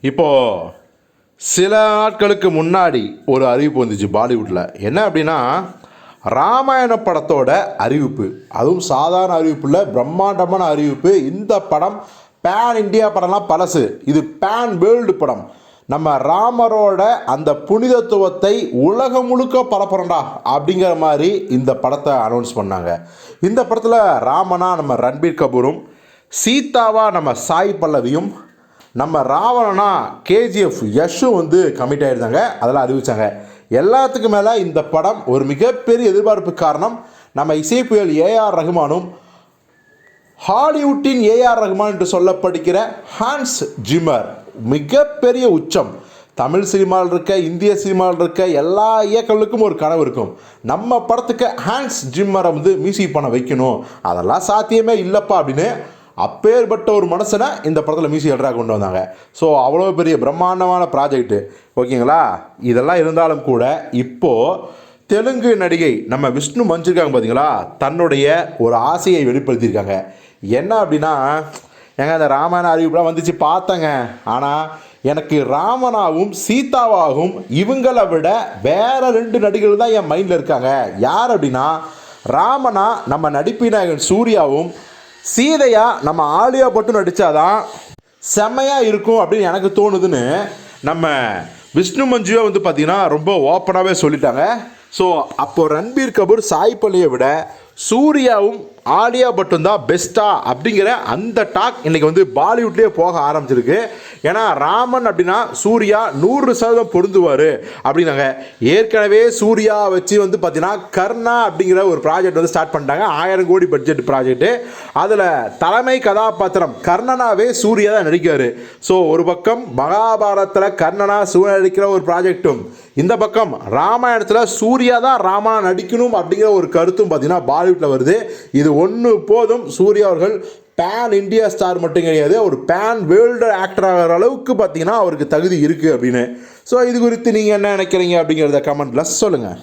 இப்போது சில நாட்களுக்கு முன்னாடி ஒரு அறிவிப்பு வந்துச்சு பாலிவுட்டில் என்ன அப்படின்னா ராமாயண படத்தோட அறிவிப்பு அதுவும் சாதாரண அறிவிப்பு இல்லை பிரம்மாண்டமான அறிவிப்பு. இந்த படம் பேன் இந்தியா படம்லாம் பழசு. இது பேன் வேர்ல்டு படம். நம்ம ராமரோட அந்த புனிதத்துவத்தை உலகம் முழுக்க பரப்புறோம்டா அப்படிங்கிற மாதிரி இந்த படத்தை அனௌன்ஸ் பண்ணாங்க. இந்த படத்தில் ராமனா நம்ம ரன்பீர் கபூரும் சீதாவா நம்ம சாய் பல்லவியும் நம்ம ராவணனா கேஜிஎஃப் யஷும் வந்து கமிட் ஆகிருந்தாங்க அதெல்லாம் அறிவிச்சாங்க. எல்லாத்துக்கும் மேலே இந்த படம் ஒரு மிகப்பெரிய எதிர்பார்ப்பு காரணம் நம்ம இசைப்புயல் ஏஆர் ரஹ்மானும் ஹாலிவுட்டின் ஏஆர் ரஹ்மான் என்று சொல்லப்படுகிற ஹான்ஸ் ஜிம்மர் மிகப்பெரிய உச்சம். தமிழ் சினிமாவில் இருக்க இந்திய சினிமாவில் இருக்க எல்லா இயக்கங்களுக்கும் ஒரு கனவு இருக்கும். நம்ம படத்துக்கு ஹான்ஸ் ஜிம்மரை வந்து மியூசிக் பண்ண வைக்கணும். அதெல்லாம் சாத்தியமே இல்லைப்பா அப்படின்னு அப்பேற்பட்ட ஒரு மனுஷனை இந்த படத்தில் மியூசிக் எல்டராக கொண்டு வந்தாங்க. ஸோ அவ்வளோ பெரிய பிரம்மாண்டமான ப்ராஜெக்ட்டு ஓகேங்களா இதெல்லாம் இருந்தாலும் கூட இப்போது தெலுங்கு நடிகை நம்ம விஷ்ணு மஞ்சிருக்காங்க பார்த்தீங்களா தன்னுடைய ஒரு ஆசையை வெளிப்படுத்தியிருக்காங்க. என்ன அப்படின்னா ஏங்க அந்த ராமாயண அறிவிப்புலாம் வந்துச்சு பார்த்தேங்க. ஆனால் எனக்கு ராமனாவும் சீதாவாகவும் இவங்களை விட வேற ரெண்டு நடிகர்கள் தான் என் மைண்டில் இருக்காங்க. யார் அப்படின்னா ராமனா நம்ம நடிப்பினாயகன் சூர்யாவும் சீதையா நம்ம ஆலியா பட்டு நடித்தாதான் செம்மையாக இருக்கும் அப்படின்னு எனக்கு தோணுதுன்னு நம்ம விஷ்ணு மஞ்சுவை வந்து பார்த்தீங்கன்னா ரொம்ப ஓப்பனாகவே சொல்லிட்டாங்க. ஸோ அப்போது ரன்பீர் கபூர் சாய் பள்ளியை விட சூர்யாவும் ஆலியா பட்டும் தான் பெஸ்ட்டா அப்படிங்கிற அந்த டாக் இன்னைக்கு வந்து பாலிவுட்லேயே போக ஆரம்பிச்சிருக்கு. ஏன்னா ராமன் அப்படின்னா சூர்யா நூறு சதவீதம் பொருந்துவார் அப்படின்னாங்க. ஏற்கனவே சூர்யா வச்சு வந்து பார்த்தீங்கன்னா கர்ணா அப்படிங்கிற ஒரு ப்ராஜெக்ட் வந்து ஸ்டார்ட் பண்ணிட்டாங்க. ஆயிரம் கோடி பட்ஜெட் ப்ராஜெக்ட்டு அதில் தலைமை கதாபாத்திரம் கர்ணனாவே சூர்யா தான் நடிக்கிறார் ஸோ ஒரு பக்கம் மகாபாரதத்தில் கர்ணனா சூர்யா நடிக்கிற ஒரு ப்ராஜெக்ட்டும் இந்த பக்கம் ராமாயணத்தில் சூர்யா தான் ராமனா நடிக்கணும் அப்படிங்கிற ஒரு கருத்தும் பார்த்தீங்கன்னா பாலிவுட்டில் வருது. இது ஒன்று போதும். சூர்யா அவர்கள் பேன் இந்தியா ஸ்டார் மட்டும் கிடையாது. ஒரு பேன் வேர்ல்டு ஆக்டர் ஆகிற அளவுக்கு பார்த்தீங்கன்னா அவருக்கு தகுதி இருக்குது அப்படின்னு. ஸோ இது குறித்து நீங்கள் என்ன நினைக்கிறீங்க அப்படிங்கிறத கமெண்ட்டில் சொல்லுங்கள்